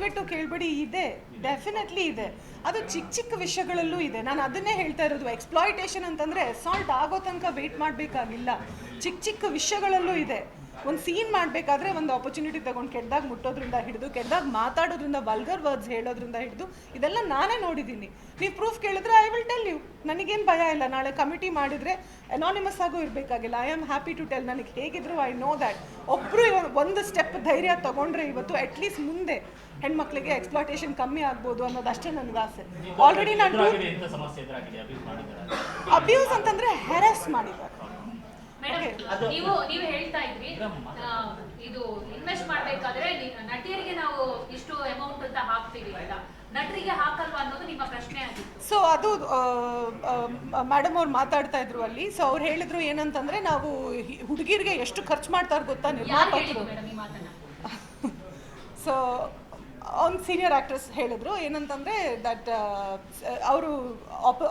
ದಯವಿಟ್ಟು ಕೇಳಬೇಡಿ, ಇದೆ ಡೆಫಿನೆಟ್ಲಿ ಇದೆ. ಅದು ಚಿಕ್ಕ ಚಿಕ್ಕ ವಿಷಯಗಳಲ್ಲೂ ಇದೆ. ನಾನು ಅದನ್ನೇ ಹೇಳ್ತಾ ಇರೋದು ಎಕ್ಸ್ಪ್ಲಾಯಿಟೇಷನ್ ಅಂತಂದರೆ ಸಾಲ್ಟ್ ಆಗೋ ತನಕ ವೆಯ್ಟ್ ಮಾಡಬೇಕಾಗಿಲ್ಲ. ಚಿಕ್ಕ ಚಿಕ್ಕ ವಿಷಯಗಳಲ್ಲೂ ಇದೆ. ಒಂದು ಸೀನ್ ಮಾಡಬೇಕಾದ್ರೆ ಒಂದು ಆಪರ್ಚುನಿಟಿ ತಗೊಂಡು ಕೆಟ್ಟದಾಗ ಮುಟ್ಟೋದ್ರಿಂದ ಹಿಡಿದು ಕೆಟ್ಟದಾಗ ಮಾತಾಡೋದ್ರಿಂದ ವಲ್ಗರ್ ವರ್ಡ್ಸ್ ಹೇಳೋದ್ರಿಂದ ಹಿಡಿದು ಇದೆಲ್ಲ ನಾನೇ ನೋಡಿದ್ದೀನಿ. ನೀವು ಪ್ರೂಫ್ ಕೇಳಿದ್ರೆ ಐ ವಿಲ್ ಟೆಲ್ ಯು ನನಗೇನು ಭಯ ಇಲ್ಲ. ನಾಳೆ ಕಮಿಟಿ ಮಾಡಿದರೆ ಅನಾನಿಮಸ್ ಆಗೋ ಇರಬೇಕಾಗಿಲ್ಲ. I am happy to tell ನನಗೆ ಹೇಗಿದ್ರು ಐ ನೋ ದ್ಯಾಟ್ ಒಬ್ಬರು ಒಂದು ಸ್ಟೆಪ್ ಧೈರ್ಯ ತಗೊಂಡ್ರೆ ಇವತ್ತು ಅಟ್ಲೀಸ್ಟ್ ಮುಂದೆ ಹೆಣ್ಮಕ್ಳಿಗೆ ಎಕ್ಸ್ಪ್ಲಾಟೇಷನ್ ಕಮ್ಮಿ ಆಗ್ಬೋದು ಅನ್ನೋದಷ್ಟೇ ನನಗೆ ಆಸೆ. ಆಲ್ರೆಡಿ ನಾನು ಅಬ್ಯೂಸ್ ಅಂತಂದರೆ ಹೆರಾಸ್ ಮಾಡಿದ್ದಾರೆ. ನೀವು ನೀವು ಹೇಳ್ತಾ ಇದ್ರಿ. ಇದು ಇನ್ವೆಸ್ಟ್ ಮಾಡ್ಬೇಕಾದ್ರೆ ನಟಿಯರಿಗೆ ನಾವು ಇಷ್ಟು ಅಮೌಂಟ್ ಅಂತ ಹಾಕ್ತೀವಿ ಅಂತ ನಟರಿಗೆ ಹಾಕಲ್ವಾ ಅನ್ನೋದು ನಿಮ್ಮ ಪ್ರಶ್ನೆ ಆಗಿತ್ತು. ಸೊ ಅದು ಮೇಡಮ್ ಅವ್ರು ಮಾತಾಡ್ತಾ ಇದ್ರು ಅಲ್ಲಿ. ಸೊ ಅವ್ರು ಹೇಳಿದ್ರು ಏನಂತಂದ್ರೆ ನಾವು ಹುಡುಗಿರಿಗೆ ಎಷ್ಟು ಖರ್ಚು ಮಾಡ್ತಾರೆ ಗೊತ್ತಾ ನಿರ್ಮಾಪಕರು. ಸೊ ಅವ್ನು ಸೀನಿಯರ್ ಆ್ಯಕ್ಟ್ರೆಸ್ ಹೇಳಿದ್ರು, ಏನಂತಂದರೆ ದಟ್ ಅವರು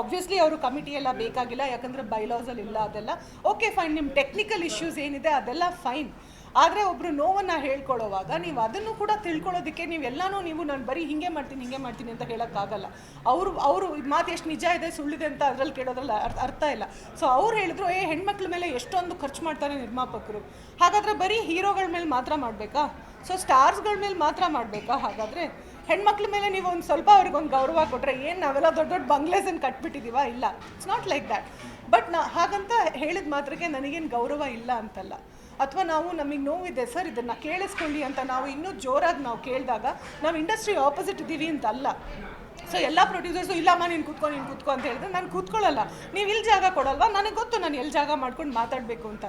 ಆಬ್ವಿಯಸ್ಲಿ ಅವರು ಕಮಿಟಿ ಎಲ್ಲ ಬೇಕಾಗಿಲ್ಲ, ಯಾಕಂದರೆ ಬೈಲಾಸಲ್ಲಿ ಇಲ್ಲ ಅದೆಲ್ಲ. ಓಕೆ ಫೈನ್ ನಿಮ್ಮ ಟೆಕ್ನಿಕಲ್ ಇಶ್ಯೂಸ್ ಏನಿದೆ ಅದೆಲ್ಲ ಫೈನ್ ಆದರೆ ಒಬ್ಬರು ನೋವನ್ನು ಹೇಳ್ಕೊಳ್ಳೋವಾಗ ನೀವು ಅದನ್ನು ಕೂಡ ತಿಳ್ಕೊಳ್ಳೋದಕ್ಕೆ ನೀವು ಎಲ್ಲನೂ ನೀವು ನಾನು ಬರೀ ಹಿಂಗೆ ಮಾಡ್ತೀನಿ ಹಿಂಗೆ ಮಾಡ್ತೀನಿ ಅಂತ ಹೇಳೋಕ್ಕಾಗಲ್ಲ. ಅವರು ಅವರು ಮಾತು ಎಷ್ಟು ನಿಜ ಇದೆ, ಸುಳ್ಳಿದೆ ಅಂತ ಅದರಲ್ಲಿ ಕೇಳೋದ್ರಲ್ಲಿ ಅರ್ಥ ಇಲ್ಲ. ಸೊ ಅವ್ರು ಹೇಳಿದ್ರು, ಏ, ಹೆಣ್ಮಕ್ಳ ಮೇಲೆ ಎಷ್ಟೊಂದು ಖರ್ಚು ಮಾಡ್ತಾರೆ ನಿರ್ಮಾಪಕರು. ಹಾಗಾದರೆ ಬರೀ ಹೀರೋಗಳ ಮೇಲೆ ಮಾತ್ರ ಮಾಡಬೇಕಾ? ಸೊ ಸ್ಟಾರ್ಸ್ಗಳ ಮೇಲೆ ಮಾತ್ರ ಮಾಡಬೇಕಾ? ಹಾಗಾದರೆ ಹೆಣ್ಮಕ್ಳ ಮೇಲೆ ನೀವು ಒಂದು ಸ್ವಲ್ಪ ಅವ್ರಿಗೊಂದು ಗೌರವ ಕೊಟ್ಟರೆ ಏನು ನಾವೆಲ್ಲ ದೊಡ್ಡ ದೊಡ್ಡ ಬಂಗ್ಲೇಸನ್ನು ಕಟ್ಬಿಟ್ಟಿದ್ದೀವ ಇಲ್ಲ. It's not like that but ನಾ ಹಾಗಂತ ಹೇಳಿದ ಮಾತ್ರಕ್ಕೆ ನನಗೇನು ಗೌರವ ಇಲ್ಲ ಅಂತಲ್ಲ. ಅಥವಾ ನಾವು ನಮಗೆ ನೋವಿದೆ, ಸರ್ ಇದನ್ನು ಕೇಳಿಸ್ಕೊಳ್ಳಿ ಅಂತ ನಾವು ಇನ್ನೂ ಜೋರಾಗಿ ನಾವು ಕೇಳಿದಾಗ ನಾವು ಇಂಡಸ್ಟ್ರಿ ಆಪೋಸಿಟ್ ಇದ್ದೀವಿ ಅಂತಲ್ಲ. ಸೊ ಎಲ್ಲ ಪ್ರೊಡ್ಯೂಸರ್ಸು, ಇಲ್ಲಮ್ಮ ನೀನು ಕೂತ್ಕೊ ನೀನು ಕೂತ್ಕೊ ಅಂತ ಹೇಳಿದ್ರೆ ನಾನು ಕೂತ್ಕೊಳ್ಳಲ್ಲ. ನೀವು ಇಲ್ಲಿ ಜಾಗ ಕೊಡಲ್ವಾ? ನನಗೆ ಗೊತ್ತು ನಾನು ಎಲ್ಲಿ ಜಾಗ ಮಾಡ್ಕೊಂಡು ಮಾತಾಡಬೇಕು ಅಂತ.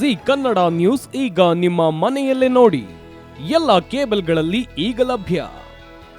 ಜಿ ಕನ್ನಡ ನ್ಯೂಸ್ ಈಗ ನಿಮ್ಮ ಮನೆಯಲ್ಲೇ ನೋಡಿ. ಎಲ್ಲ ಕೇಬಲ್ಗಳಲ್ಲಿ ಈಗ ಲಭ್ಯ.